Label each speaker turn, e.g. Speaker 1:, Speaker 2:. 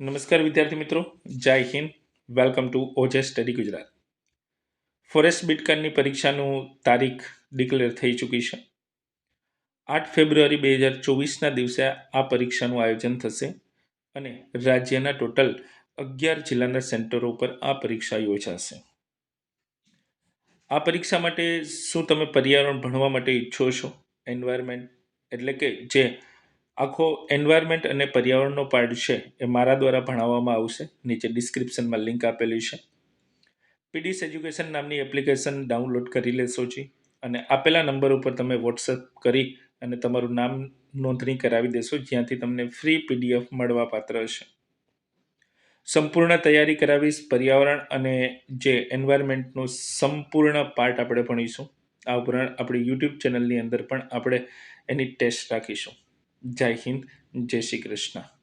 Speaker 1: નમસ્કાર વિદ્યાર્થી મિત્રો, જય હિન્દ. Welcome to ઓજે study Gujarat forest બીટકાર્ડની પરીક્ષાનું તારીખ ડિક્લેર થઈ ચૂકી છે. આઠ ફેબ્રુઆરી બે હજાર ચોવીસના દિવસે આ પરીક્ષાનું આયોજન થશે અને રાજ્યના ટોટલ અગિયાર જિલ્લાના સેન્ટરો પર આ પરીક્ષા યોજાશે. આ પરીક્ષા માટે શું તમે પર્યાવરણ ભણવા માટે ઈચ્છો છો? એન્વાયરમેન્ટ એટલે કે જે આખો એન્વાયરમેન્ટ અને પર્યાવરણનો પાર્ટ છે એ મારા દ્વારા ભણાવવામાં આવશે. નીચે ડિસ્ક્રિપ્શનમાં લિંક આપેલી છે. પીડીસ એજ્યુકેશન નામની એપ્લિકેશન ડાઉનલોડ કરી લેશો જી. અને આપેલા નંબર ઉપર તમે વોટ્સઅપ કરી અને તમારું નામ નોંધણી કરાવી દેશો, જ્યાંથી તમને ફ્રી પીડીએફ મળવા પાત્ર હશે. સંપૂર્ણ તૈયારી કરાવીશ. પર્યાવરણ અને જે એન્વાયરમેન્ટનો સંપૂર્ણ પાર્ટ આપણે ભણીશું. આ ઉપરાંત આપણી યુટ્યુબ ચેનલની અંદર પણ આપણે એની ટેસ્ટ રાખીશું. જય હિન્દ જય શ્રી કૃષ્ણ.